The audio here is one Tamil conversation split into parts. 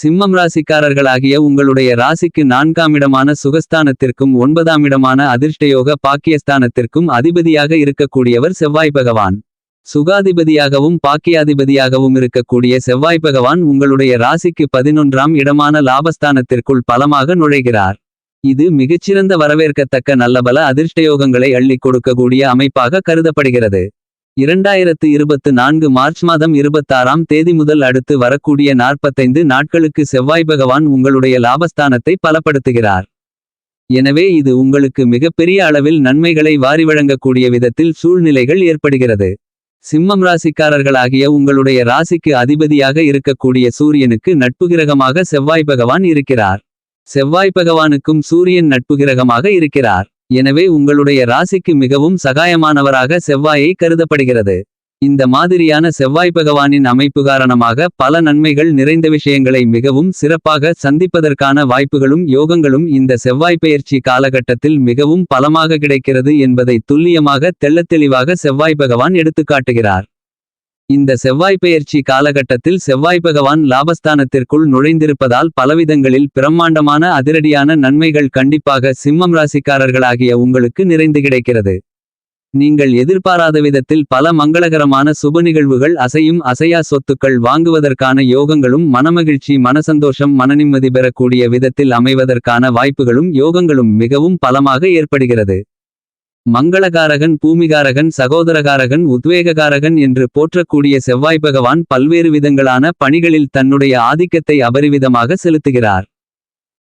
சிம்மம் ராசிக்காரர்களாகிய உங்களுடைய ராசிக்கு நான்காமிடமான சுகஸ்தானத்திற்கும் ஒன்பதாமிடமான அதிர்ஷ்டயோக பாக்கியஸ்தானத்திற்கும் அதிபதியாக இருக்கக்கூடியவர் செவ்வாய் பகவான். சுகாதிபதியாகவும் பாக்கியாதிபதியாகவும் இருக்கக்கூடிய செவ்வாய் பகவான் உங்களுடைய ராசிக்கு பதினொன்றாம் இடமான லாபஸ்தானத்திற்குள் பலமாக நுழைகிறார். இது மிகச்சிறந்த வரவேற்கத்தக்க நல்லபல அதிர்ஷ்டயோகங்களை அள்ளிக் கொடுக்கக்கூடிய அமைப்பாக கருதப்படுகிறது. இரண்டாயிரத்து இருபத்து நான்கு மார்ச் மாதம் இருபத்தாறாம் தேதி முதல் அடுத்து வரக்கூடிய நாற்பத்தைந்து நாட்களுக்கு செவ்வாய் பகவான் உங்களுடைய லாபஸ்தானத்தை பலப்படுத்துகிறார். எனவே இது உங்களுக்கு மிகப்பெரிய அளவில் நன்மைகளை வாரி வழங்கக்கூடிய விதத்தில் சூழ்நிலைகள் ஏற்படுகிறது. சிம்மம் ராசிக்காரர்களாகிய உங்களுடைய ராசிக்கு அதிபதியாக இருக்கக்கூடிய சூரியனுக்கு நட்பு கிரகமாக செவ்வாய் பகவான் இருக்கிறார். செவ்வாய் பகவானுக்கும் சூரியன் நட்பு கிரகமாக இருக்கிறார். எனவே உங்களுடைய ராசிக்கு மிகவும் சகாயமானவராக செவ்வாயை கருதப்படுகிறது. இந்த மாதிரியான செவ்வாய் பகவானின் அமைப்பு காரணமாக பல நன்மைகள் நிறைந்த விஷயங்களை மிகவும் சிறப்பாக சந்திப்பதற்கான வாய்ப்புகளும் யோகங்களும் இந்த செவ்வாய் பெயர்ச்சி காலகட்டத்தில் மிகவும் பலமாக கிடைக்கிறது என்பதை துல்லியமாக தெள்ளத்தெளிவாக செவ்வாய் பகவான் எடுத்துக்காட்டுகிறார். இந்த செவ்வாய் பெயர்ச்சி காலகட்டத்தில் செவ்வாய் பகவான் லாபஸ்தானத்திற்குள் நுழைந்திருப்பதால் பலவிதங்களில் பிரம்மாண்டமான அதிரடியான நன்மைகள் கண்டிப்பாக சிம்மம் ராசிக்காரர்களாகிய உங்களுக்கு நிறைந்து கிடைக்கிறது. நீங்கள் எதிர்பாராத விதத்தில் பல மங்களகரமான சுப நிகழ்வுகள் அசையும் அசையா சொத்துக்கள் வாங்குவதற்கான யோகங்களும் மனமகிழ்ச்சி மனசந்தோஷம் மனநிம்மதி பெறக்கூடிய விதத்தில் அமைவதற்கான வாய்ப்புகளும் யோகங்களும் மிகவும் பலமாக ஏற்படுகிறது. மங்களகாரகன் பூமிகாரகன் சகோதரகாரகன் உத்வேககாரகன் என்று போற்றக்கூடிய செவ்வாய் பகவான் பல்வேறு விதங்களான பணிகளில் தன்னுடைய ஆதிக்கத்தை அபரிவிதமாக செலுத்துகிறார்.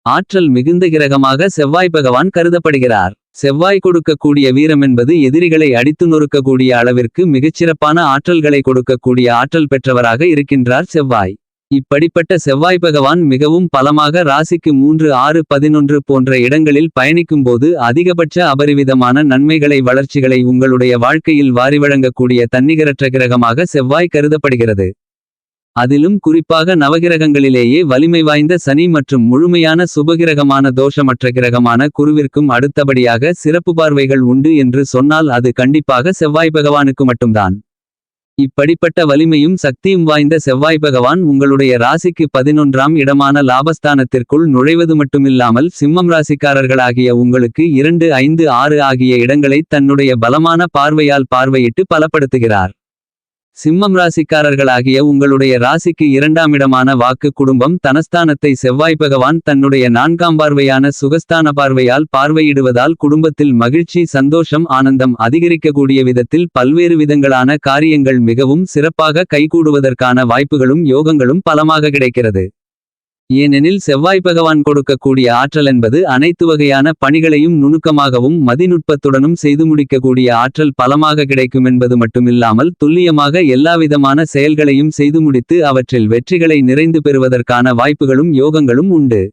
ஆற்றல் மிகுந்த கிரகமாக செவ்வாய் பகவான் கருதப்படுகிறார். செவ்வாய் கொடுக்கக்கூடிய வீரம் என்பது எதிரிகளை அடித்து நொறுக்கக்கூடிய அளவிற்கு மிகச்சிறப்பான ஆற்றல்களை கொடுக்கக்கூடிய ஆற்றல் பெற்றவராக இருக்கின்றார் செவ்வாய். இப்படிப்பட்ட செவ்வாய் பகவான் மிகவும் பலமாக ராசிக்கு மூன்று ஆறு பதினொன்று போன்ற இடங்களில் பயணிக்கும்போது அதிகபட்ச அபரிவிதமான நன்மைகளை வளர்ச்சிகளை உங்களுடைய வாழ்க்கையில் வாரி வழங்கக்கூடிய தன்னிகரற்ற கிரகமாக செவ்வாய் கருதப்படுகிறது. அதிலும் குறிப்பாக நவகிரகங்களிலேயே வலிமை வாய்ந்த சனி மற்றும் முழுமையான சுபகிரகமான தோஷமற்ற கிரகமான குருவிற்கும் அடுத்தபடியாக சிறப்பு பார்வைகள் உண்டு என்று சொன்னால் அது கண்டிப்பாக செவ்வாய் பகவானுக்கு மட்டும்தான். இப்படிப்பட்ட வலிமையும் சக்தியும் வாய்ந்த செவ்வாய் பகவான் உங்களுடைய ராசிக்கு பதினொன்றாம் இடமான லாபஸ்தானத்திற்குள் நுழைவது மட்டுமில்லாமல் சிம்மம் ராசிக்காரர்களாகிய உங்களுக்கு இரண்டு ஐந்து ஆறு ஆகிய இடங்களை தன்னுடைய பலமான பார்வையால் பார்வையிட்டு பலப்படுத்துகிறார். சிம்மம் ராசிக்காரர்களாகிய உங்களுடைய ராசிக்கு இரண்டாம் இடமான வாக்கு குடும்பம் தனஸ்தானத்தை செவ்வாய் பகவான் தன்னுடைய நான்காம் பார்வையான சுகஸ்தான பார்வையால் பார்வையிடுவதால் குடும்பத்தில் மகிழ்ச்சி சந்தோஷம் ஆனந்தம் அதிகரிக்கக்கூடிய விதத்தில் பல்வேறு விதங்களான காரியங்கள் மிகவும் சிறப்பாக கைகூடுவதற்கான வாய்ப்புகளும் யோகங்களும் பலமாக கிடைக்கிறது. ஏனெனில் செவ்வாய் பகவான் கொடுக்கக்கூடிய ஆற்றல் என்பது அனைத்து வகையான பணிகளையும் நுணுக்கமாகவும் மதிநுட்பத்துடனும் செய்து முடிக்கக்கூடிய ஆற்றல் பலமாக கிடைக்கும் என்பது மட்டுமில்லாமல் துல்லியமாக எல்லாவிதமான செயல்களையும் செய்து முடித்து அவற்றில் வெற்றிகளை நிறைந்து பெறுவதற்கான வாய்ப்புகளும் யோகங்களும் உண்டு.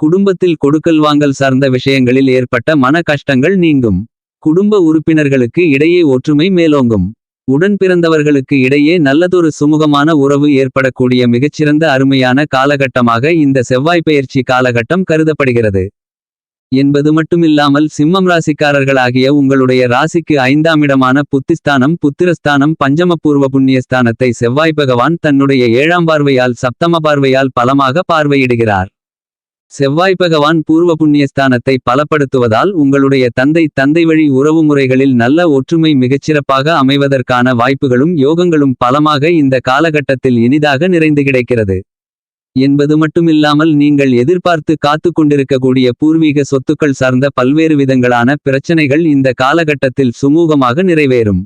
குடும்பத்தில் கொடுக்கல் வாங்கல் சார்ந்த விஷயங்களில் ஏற்பட்ட மன கஷ்டங்கள் நீங்கும். குடும்ப உறுப்பினர்களுக்கு இடையே ஒற்றுமை மேலோங்கும். உடன் பிறந்தவர்களுக்கு இடையே நல்லதொரு சுமூகமான உறவு ஏற்படக்கூடிய மிகச்சிறந்த அருமையான காலகட்டமாக இந்த செவ்வாய் பெயர்ச்சி காலகட்டம் கருதப்படுகிறது. என்பது மட்டுமில்லாமல் சிம்மம் ராசிக்காரர்களாகிய உங்களுடைய ராசிக்கு ஐந்தாம் இடமான புத்திஸ்தானம் புத்திரஸ்தானம் பஞ்சமபூர்வ புண்ணியஸ்தானத்தை செவ்வாய் பகவான் தன்னுடைய ஏழாம் பார்வையால் சப்தம பார்வையால் பலமாக பார்வையிடுகிறார். செவ்வாய் பகவான் பூர்வ புண்ணியஸ்தானத்தை பலப்படுத்துவதால் உங்களுடைய தந்தை தந்தை வழி உறவுமுறைகளில் நல்ல ஒற்றுமை மிகச்சிறப்பாக அமைவதற்கான வாய்ப்புகளும் யோகங்களும் பலமாக இந்த காலகட்டத்தில் இனிதாக நிறைந்து கிடைக்கிறது. என்பது மட்டுமில்லாமல் நீங்கள் எதிர்பார்த்து காத்து கொண்டிருக்கக்கூடிய பூர்வீக சொத்துக்கள் சார்ந்த பல்வேறு விதங்களான பிரச்சனைகள் இந்த காலகட்டத்தில் சுமூகமாக நிறைவேறும்.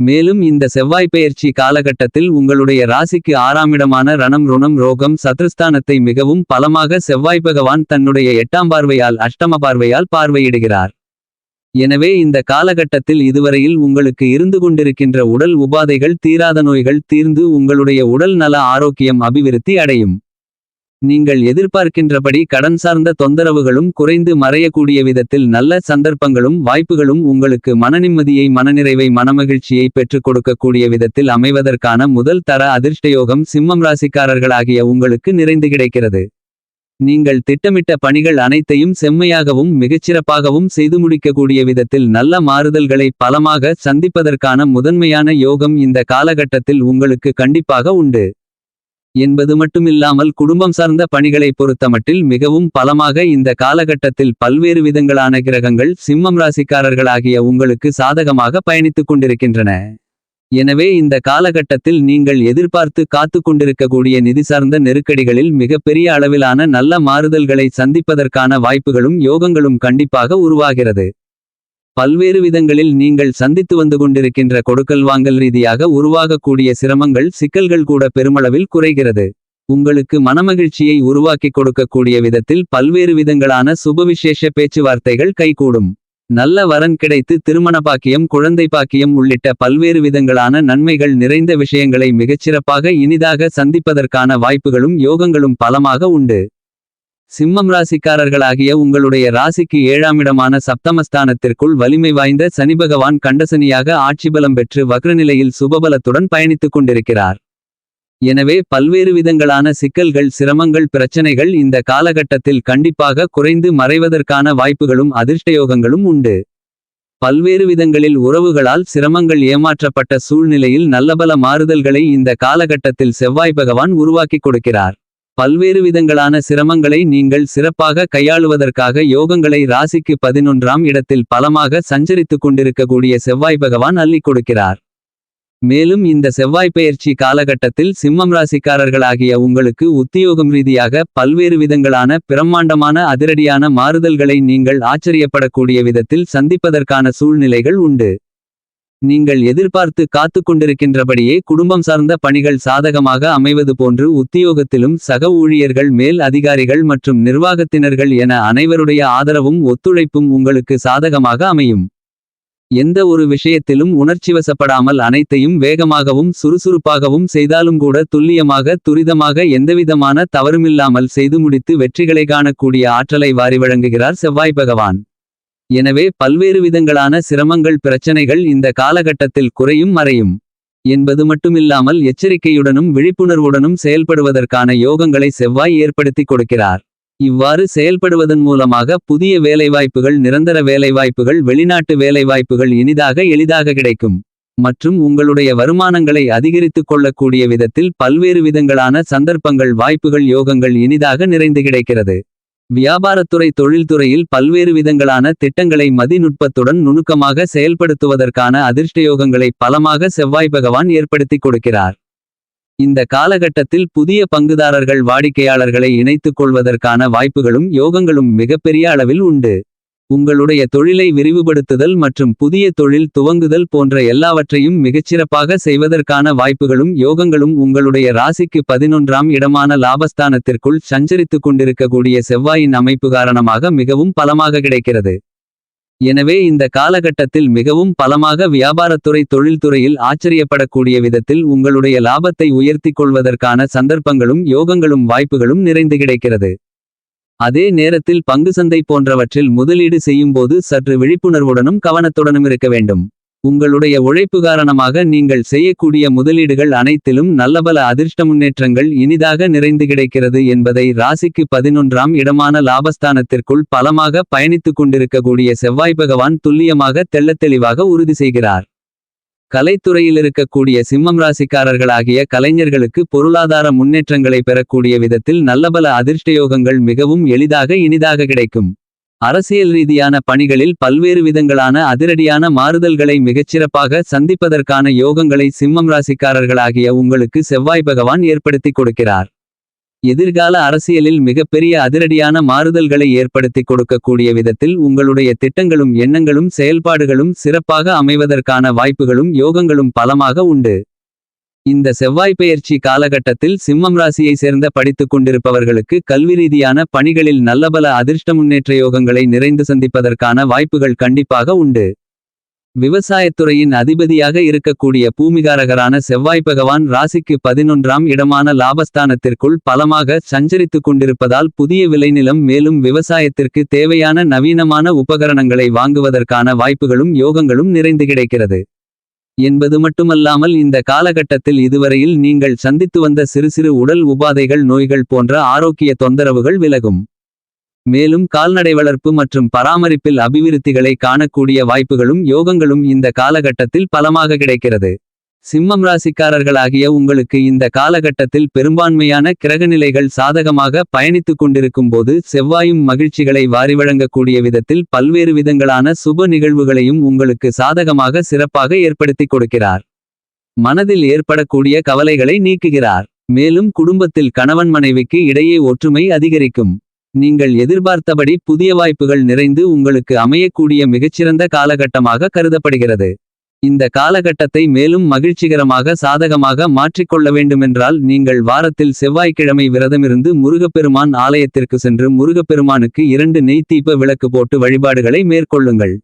மேலும் இந்த செவ்வாய் பெயர்ச்சி காலகட்டத்தில் உங்களுடைய ராசிக்கு ஆறாமிடமான ரணம் ருணம் ரோகம் சத்ருஸ்தானத்தை மிகவும் பலமாக செவ்வாய் பகவான் தன்னுடைய எட்டாம் பார்வையால் அஷ்டம பார்வையால் பார்வையிடுகிறார். எனவே இந்த காலகட்டத்தில் இதுவரையில் உங்களுக்கு இருந்து கொண்டிருக்கின்ற உடல் உபாதைகள் தீராத நோய்கள் தீர்ந்து உங்களுடைய உடல் நல ஆரோக்கியம் அபிவிருத்தி அடையும். நீங்கள் எதிர்பார்க்கின்றபடி கடன் சார்ந்த தொந்தரவுகளும் குறைந்து மறையக்கூடிய விதத்தில் நல்ல சந்தர்ப்பங்களும் வாய்ப்புகளும் உங்களுக்கு மனநிம்மதியை மனநிறைவை மனமகிழ்ச்சியை பெற்றுக் கொடுக்கக்கூடிய விதத்தில் அமைவதற்கான முதல் தர அதிர்ஷ்டயோகம் சிம்மம் ராசிக்காரர்களாகிய உங்களுக்கு நிறைந்து கிடைக்கிறது. நீங்கள் திட்டமிட்ட பணிகள் அனைத்தையும் செம்மையாகவும் மிகச்சிறப்பாகவும் செய்து முடிக்கக்கூடிய விதத்தில் நல்ல மாறுதல்களை பலமாக சந்திப்பதற்கான முதன்மையான யோகம் இந்த காலகட்டத்தில் உங்களுக்கு கண்டிப்பாக உண்டு. என்பது மட்டுமில்லாமல் குடும்பம் சார்ந்த பணிகளை பொறுத்தமட்டில் மிகவும் பலமாக இந்த காலகட்டத்தில் பல்வேறு விதங்களான கிரகங்கள் சிம்மம் ராசிக்காரர்களாகிய உங்களுக்கு சாதகமாக பயணித்துக் கொண்டிருக்கின்றன. எனவே இந்த காலகட்டத்தில் நீங்கள் எதிர்பார்த்து காத்துக் கொண்டிருக்கக்கூடிய நிதி சார்ந்த நெருக்கடிகளில் மிகப்பெரிய அளவிலான நல்ல மாறுதல்களை சந்திப்பதற்கான வாய்ப்புகளும் யோகங்களும் கண்டிப்பாக உருவாகிறது. பல்வேறு விதங்களில் நீங்கள் சந்தித்து வந்து கொண்டிருக்கின்ற கொடுக்கல் வாங்கல் ரீதியாக உருவாகக்கூடிய சிரமங்கள் சிக்கல்கள் கூட பெருமளவில் குறைகிறது. உங்களுக்கு மனமகிழ்ச்சியை உருவாக்கிக் கொடுக்கக்கூடிய விதத்தில் பல்வேறு விதங்களான சுபவிசேஷ பேச்சுவார்த்தைகள் கைகூடும். நல்ல வரன் கிடைத்து திருமண பாக்கியம் குழந்தை பாக்கியம் உள்ளிட்ட பல்வேறு விதங்களான நன்மைகள் நிறைந்த விஷயங்களை மிகச்சிறப்பாக இனிதாக சந்திப்பதற்கான வாய்ப்புகளும் யோகங்களும் பலமாக உண்டு. சிம்மம் ராசிக்காரர்களாகிய உங்களுடைய ராசிக்கு ஏழாமிடமான சப்தமஸ்தானத்திற்குள் வலிமை வாய்ந்த சனிபகவான் கண்டசனியாக ஆட்சிபலம் பெற்று வக்ரநிலையில் சுபபலத்துடன் பயணித்துக் கொண்டிருக்கிறார். எனவே பல்வேறு விதங்களான சிக்கல்கள் சிரமங்கள் பிரச்சனைகள் இந்த காலகட்டத்தில் கண்டிப்பாக குறைந்து மறைவதற்கான வாய்ப்புகளும் அதிர்ஷ்டயோகங்களும் உண்டு. பல்வேறு விதங்களில் உறவுகளால் சிரமங்கள் ஏமாற்றப்பட்ட சூழ்நிலையில் நல்லபல மாறுதல்களை இந்த காலகட்டத்தில் செவ்வாய் பகவான் உருவாக்கிக் கொடுக்கிறார். பல்வேறு விதங்களான சிரமங்களை நீங்கள் சிறப்பாக கையாளுவதற்காக யோகங்களை ராசிக்கு பதினொன்றாம் இடத்தில் பலமாக சஞ்சரித்துக் கொண்டிருக்கக்கூடிய செவ்வாய் பகவான் அள்ளிக் கொடுக்கிறார். மேலும் இந்த செவ்வாய் பெயர்ச்சி காலகட்டத்தில் சிம்மம் ராசிக்காரர்களாகிய உங்களுக்கு உத்தியோகம் ரீதியாக பல்வேறு விதங்களான பிரம்மாண்டமான அதிரடியான மாறுதல்களை நீங்கள் ஆச்சரியப்படக்கூடிய விதத்தில் சந்திப்பதற்கான சூழ்நிலைகள் உண்டு. நீங்கள் எதிர்பார்த்து காத்து கொண்டிருக்கின்றபடியே குடும்பம் சார்ந்த பணிகள் சாதகமாக அமைவது போன்று உத்தியோகத்திலும் சக ஊழியர்கள் மேல் அதிகாரிகள் மற்றும் நிர்வாகத்தினர்கள் என அனைவருடைய ஆதரவும் ஒத்துழைப்பும் உங்களுக்கு சாதகமாக அமையும். எந்த ஒரு விஷயத்திலும் உணர்ச்சிவசப்படாமல் அனைத்தையும் வேகமாகவும் சுறுசுறுப்பாகவும் செய்தாலும் கூட துல்லியமாக துரிதமாக எந்தவிதமான தவறுமில்லாமல் செய்து முடித்து வெற்றிகளை காணக்கூடிய ஆற்றலை வாரி வழங்குகிறார் செவ்வாய் பகவான். எனவே பல்வேறு விதங்களான சிரமங்கள் பிரச்சனைகள் இந்த காலகட்டத்தில் குறையும் மறையும். என்பது மட்டுமில்லாமல் எச்சரிக்கையுடனும் விழிப்புணர்வுடனும் செயல்படுவதற்கான யோகங்களை செவ்வாய் ஏற்படுத்திக் கொடுக்கிறார். இவ்வாறு செயல்படுவதன் மூலமாக புதிய வேலைவாய்ப்புகள் நிரந்தர வேலைவாய்ப்புகள் வெளிநாட்டு வேலைவாய்ப்புகள் இனிதாக எளிதாக கிடைக்கும். மற்றும் உங்களுடைய வருமானங்களை அதிகரித்துக் கொள்ளக்கூடிய விதத்தில் பல்வேறு விதங்களான சந்தர்ப்பங்கள் வாய்ப்புகள் யோகங்கள் இனிதாக நிறைந்து கிடைக்கிறது. வியாபாரத்துறை தொழில்துறையில் பல்வேறு விதங்களான திட்டங்களை மதிநுட்பத்துடன் நுணுக்கமாக செயல்படுத்துவதற்கான அதிர்ஷ்டயோகங்களை பலமாக செவ்வாய் பகவான் ஏற்படுத்திக் கொடுக்கிறார். இந்த காலகட்டத்தில் புதிய பங்குதாரர்கள் வாடிக்கையாளர்களை இணைத்துக் கொள்வதற்கான வாய்ப்புகளும் யோகங்களும் மிகப்பெரிய அளவில் உண்டு. உங்களுடைய தொழிலை விரிவுபடுத்துதல் மற்றும் புதிய தொழில் துவங்குதல் போன்ற எல்லாவற்றையும் மிகச்சிறப்பாக செய்வதற்கான வாய்ப்புகளும் யோகங்களும் உங்களுடைய ராசிக்கு பதினொன்றாம் இடமான லாபஸ்தானத்திற்குள் சஞ்சரித்துக் கொண்டிருக்கக்கூடிய செவ்வாயின் அமைப்பு காரணமாக மிகவும் பலமாக கிடைக்கிறது. எனவே இந்த காலகட்டத்தில் மிகவும் பலமாக வியாபாரத்துறை தொழில்துறையில் ஆச்சரியப்படக்கூடிய விதத்தில் உங்களுடைய லாபத்தை உயர்த்திக் கொள்வதற்கான சந்தர்ப்பங்களும் யோகங்களும் வாய்ப்புகளும் நிறைந்து கிடைக்கிறது. அதே நேரத்தில் பங்குசந்தை போன்றவற்றில் முதலீடு செய்யும்போது சற்று விழிப்புணர்வுடனும் கவனத்துடனும் இருக்க வேண்டும். உங்களுடைய உழைப்பு காரணமாக நீங்கள் செய்யக்கூடிய முதலீடுகள் அனைத்திலும் நல்லபல அதிர்ஷ்ட முன்னேற்றங்கள் இனிதாக நிறைந்து கிடைக்கிறது என்பதை ராசிக்கு பதினொன்றாம் இடமான லாபஸ்தானத்திற்குள் பலமாக பயணித்துக் கொண்டிருக்கக்கூடிய செவ்வாய் பகவான் துல்லியமாக தெள்ளத்தெளிவாக உறுதி செய்கிறார். கலைத்துறையில் இருக்கக்கூடிய சிம்மம் ராசிக்காரர்களாகிய கலைஞர்களுக்கு பொருளாதார முன்னேற்றங்களை பெறக்கூடிய விதத்தில் நல்லபல அதிர்ஷ்டயோகங்கள் மிகவும் எளிதாக இனிதாக கிடைக்கும். அரசியல் ரீதியான பணிகளில் பல்வேறு விதங்களான அதிரடியான மாறுதல்களை மிகச்சிறப்பாக சந்திப்பதற்கான யோகங்களை சிம்மம் ராசிக்காரர்களாகிய உங்களுக்கு செவ்வாய் பகவான் ஏற்படுத்திக் கொடுக்கிறார். எதிர்கால அரசியலில் மிகப்பெரிய அதிரடியான மாறுதல்களை ஏற்படுத்திக் கொடுக்கக்கூடிய விதத்தில் உங்களுடைய திட்டங்களும் எண்ணங்களும் செயல்பாடுகளும் சிறப்பாக அமைவதற்கான வாய்ப்புகளும் யோகங்களும் பலமாக உண்டு. இந்த செவ்வாய் பெயர்ச்சி காலகட்டத்தில் சிம்மம் ராசியை சேர்ந்த படித்துக் கொண்டிருப்பவர்களுக்கு கல்வி ரீதியான பணிகளில் நல்லபல அதிர்ஷ்ட முன்னேற்ற யோகங்களை நிறைந்து சந்திப்பதற்கான வாய்ப்புகள் கண்டிப்பாக உண்டு. விவசாயத்துறையின் அதிபதியாக இருக்கக்கூடிய பூமிகாரகரான செவ்வாய் பகவான் ராசிக்கு பதினொன்றாம் இடமான லாபஸ்தானத்திற்குள் பலமாக சஞ்சரித்துக் கொண்டிருப்பதால் புதிய விளைநிலம் மேலும் விவசாயத்திற்கு தேவையான நவீனமான உபகரணங்களை வாங்குவதற்கான வாய்ப்புகளும் யோகங்களும் நிறைந்து கிடைக்கிறது. என்பது மட்டுமல்லாமல் இந்த காலகட்டத்தில் இதுவரையில் நீங்கள் சந்தித்து வந்த சிறு சிறு உடல் உபாதைகள் நோய்கள் போன்ற ஆரோக்கிய தொந்தரவுகள் விலகும். மேலும் கால்நடை வளர்ப்பு மற்றும் பராமரிப்பில் அபிவிருத்திகளை காணக்கூடிய வாய்ப்புகளும் யோகங்களும் இந்த காலகட்டத்தில் பலமாக கிடைக்கிறது. சிம்மம் ராசிக்காரர்களாகிய உங்களுக்கு இந்த காலகட்டத்தில் பெரும்பான்மையான கிரகநிலைகள் சாதகமாக பயணித்துக் கொண்டிருக்கும் போது செவ்வாயும் மகிழ்ச்சிகளை வாரி வழங்கக்கூடிய விதத்தில் பல்வேறு விதங்களான சுப நிகழ்வுகளையும் உங்களுக்கு சாதகமாக சிறப்பாக ஏற்படுத்திக் கொடுக்கிறார். மனதில் ஏற்படக்கூடிய கவலைகளை நீக்குகிறார். மேலும் குடும்பத்தில் கணவன் மனைவிக்கு இடையே ஒற்றுமை அதிகரிக்கும். நீங்கள் எதிர்பார்த்தபடி புதிய வாய்ப்புகள் நிறைந்து உங்களுக்கு அமையக்கூடிய மிகச்சிறந்த காலகட்டமாக கருதப்படுகிறது. இந்த காலகட்டத்தை மேலும் மகிழ்ச்சிகரமாக சாதகமாக மாற்றிக்கொள்ள வேண்டுமென்றால் நீங்கள் வாரத்தில் செவ்வாய்க்கிழமை விரதமிருந்து முருகப்பெருமான் ஆலயத்திற்கு சென்று முருகப்பெருமானுக்கு இரண்டு நெய் விளக்கு போட்டு வழிபாடுகளை மேற்கொள்ளுங்கள்.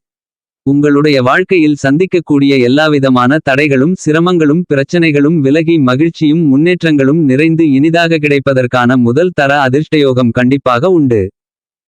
உங்களுடைய வாழ்க்கையில் சந்திக்கக்கூடிய எல்லாவிதமான தடைகளும் சிரமங்களும் பிரச்சனைகளும் விலகி மகிழ்ச்சியும் முன்னேற்றங்களும் நிறைந்து இனிதாக கிடைப்பதற்கான முதல் தர அதிர்ஷ்டயோகம் கண்டிப்பாக உண்டு.